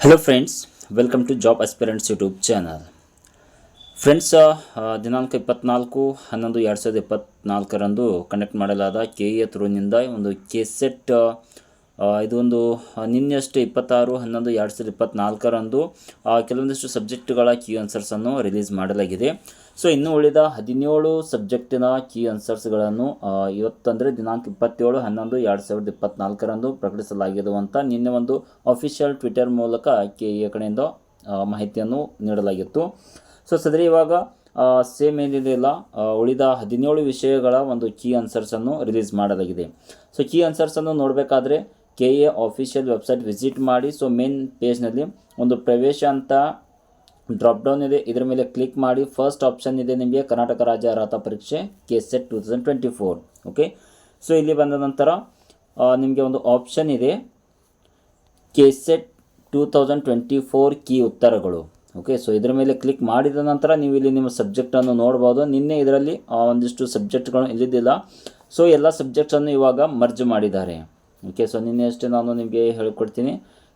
Hello friends welcome to job aspirants YouTube channel friends ದಿನಾಂಕ ಇಪ್ಪತ್ನಾಲ್ಕು, ಹನ್ನೊಂದು, ಎರಡು ಸಾವಿರದ ಇಪ್ಪತ್ನಾಲ್ಕರಂದು ಕಂಡಕ್ಟ್ ಮಾಡಲಾದ ಕೆ ಎ ಥ್ರೂನಿಂದ ಒಂದು ಕೆ ಸೆಟ್ ಇದು ನಿನ್ನೆಷ್ಟು ಇಪ್ಪತ್ತಾರು, ಹನ್ನೊಂದು, ಎರಡು ಸಾವಿರದ ಇಪ್ಪತ್ತ್ನಾಲ್ಕರಂದು ಕೆಲವೊಂದಷ್ಟು ಸಬ್ಜೆಕ್ಟ್ಗಳ ಕೀ ಆನ್ಸರ್ಸನ್ನು ರಿಲೀಸ್ ಮಾಡಲಾಗಿದೆ. ಸೊ ಇನ್ನು ಉಳಿದ ಹದಿನೇಳು ಸಬ್ಜೆಕ್ಟಿನ ಕೀ ಆನ್ಸರ್ಸ್ಗಳನ್ನು ಇವತ್ತಂದರೆ ದಿನಾಂಕ ಇಪ್ಪತ್ತೇಳು, ಹನ್ನೊಂದು, ಎರಡು ಸಾವಿರದ ಇಪ್ಪತ್ತ್ನಾಲ್ಕರಂದು ಪ್ರಕಟಿಸಲಾಗಿರುವಂಥ ನಿನ್ನೆ ಒಂದು ಅಫಿಷಿಯಲ್ ಟ್ವಿಟರ್ ಮೂಲಕ ಕೆ ಎ ಕಡೆಯಿಂದ ಮಾಹಿತಿಯನ್ನು ನೀಡಲಾಗಿತ್ತು. ಸೊ ಸದರಿ ಇವಾಗ ಸೇಮ್ ಏನಿದೆಯಲ್ಲ ಉಳಿದ ಹದಿನೇಳು ವಿಷಯಗಳ ಒಂದು ಕೀ ಆನ್ಸರ್ಸನ್ನು ರಿಲೀಸ್ ಮಾಡಲಾಗಿದೆ. ಸೊ ಕೀ ಆನ್ಸರ್ಸನ್ನು ನೋಡಬೇಕಾದ್ರೆ K A official website visit ಮಾಡಿ ಸೊ ಮೇನ್ ಪೇಜ್ನಲ್ಲಿ ಒಂದು ಪ್ರವೇಶ ಅಂತ ಡ್ರಾಪ್ ಡೌನ್ ಇದೆ. ಇದರ ಮೇಲೆ ಕ್ಲಿಕ್ ಮಾಡಿ ಫಸ್ಟ್ ಆಪ್ಷನ್ ಇದೆ ನಿಮಗೆ ಕರ್ನಾಟಕ ರಾಜ್ಯ ಅರ್ಹತಾ ಪರೀಕ್ಷೆ K set two thousand twenty four okay so ಇಲ್ಲಿ ಬಂದ ನಂತರ ನಿಮಗೆ ಒಂದು ಆಪ್ಷನ್ ಇದೆ K set two thousand twenty four key ಉತ್ತರಗಳು ಓಕೆ ಸೊ ಇದರ ಮೇಲೆ ಕ್ಲಿಕ್ ಮಾಡಿದ ನಂತರ ನೀವು ಇಲ್ಲಿ ನಿಮ್ಮ ಸಬ್ಜೆಕ್ಟನ್ನು ನೋಡ್ಬೋದು. ನಿನ್ನೆ ಇದರಲ್ಲಿ ಒಂದಿಷ್ಟು ಸಬ್ಜೆಕ್ಟ್ಗಳು ಇಲ್ಲಿದ್ದಿಲ್ಲ ಸೊ ಎಲ್ಲ ಸಬ್ಜೆಕ್ಟ್ಸನ್ನು ಇವಾಗ ಮರ್ಜ್ ಮಾಡಿದ್ದಾರೆ. ಓಕೆ ಸೊ ನಿನ್ನೆ ಅಷ್ಟೇ ನಾನು ನಿಮಗೆ ಹೇಳ್ಕೊಡ್ತೀನಿ.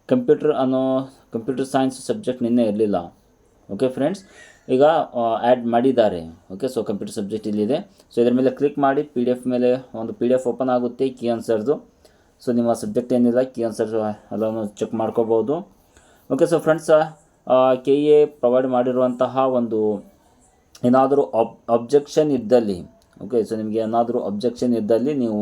ಕಂಪ್ಯೂಟರ್ ಅನ್ನೋ ಕಂಪ್ಯೂಟರ್ ಸೈನ್ಸ್ ಸಬ್ಜೆಕ್ಟ್ ನಿನ್ನೆ ಇರಲಿಲ್ಲ. ಓಕೆ ಫ್ರೆಂಡ್ಸ್ ಈಗ ಆ್ಯಡ್ ಮಾಡಿದ್ದಾರೆ. ಓಕೆ ಸೊ ಕಂಪ್ಯೂಟರ್ ಸಬ್ಜೆಕ್ಟ್ ಇಲ್ಲಿದೆ. ಸೊ ಇದರ ಮೇಲೆ ಕ್ಲಿಕ್ ಮಾಡಿ ಪಿ ಡಿ ಎಫ್ ಮೇಲೆ ಒಂದು ಪಿ ಡಿ ಎಫ್ ಓಪನ್ ಆಗುತ್ತೆ ಕೀ ಆನ್ಸರ್ದು ಸೊ ನಿಮ್ಮ ಸಬ್ಜೆಕ್ಟ್ ಏನಿಲ್ಲ ಕೀ ಆನ್ಸರ್ ಅದನ್ನು ಚೆಕ್ ಮಾಡ್ಕೋಬೋದು. Okay so friends K A provide ಮಾಡಿರುವಂತಹ ಒಂದು ಏನಾದರೂ ಅಬ್ ಅಬ್ಜೆಕ್ಷನ್ ಇದ್ದಲ್ಲಿ ಓಕೆ ಸೊ ನಿಮಗೆ ಏನಾದರೂ ಅಬ್ಜೆಕ್ಷನ್ ಇದ್ದಲ್ಲಿ ನೀವು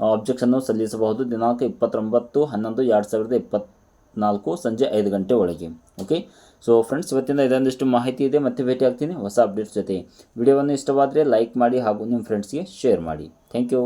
ಅಬ್ಜೆಕ್ಷನ್ನು ಸಲ್ಲಿಸಬಹುದು. ದಿನಾಂಕ ಇಪ್ಪತ್ತೊಂಬತ್ತು, ಹನ್ನೊಂದು, ಎರಡು ಸಾವಿರದ ಇಪ್ಪತ್ನಾಲ್ಕು ಸಂಜೆ ಐದು ಗಂಟೆ ಒಳಗೆ. ಓಕೆ? ಸೊ ಫ್ರೆಂಡ್ಸ್ ಇವತ್ತಿಂದ ಇದೊಂದಿಷ್ಟು ಮಾಹಿತಿ ಇದೆ ಮತ್ತೆ ಭೇಟಿ ಆಗ್ತೀನಿ. ಹೊಸ ಅಪ್ಡೇಟ್ಸ್ ಜೊತೆ. ವಿಡಿಯೋವನ್ನು ಇಷ್ಟವಾದರೆ ಲೈಕ್ ಮಾಡಿ ಹಾಗೂ ನಿಮ್ಮ ಫ್ರೆಂಡ್ಸ್ಗೆ ಶೇರ್ ಮಾಡಿ. Thank you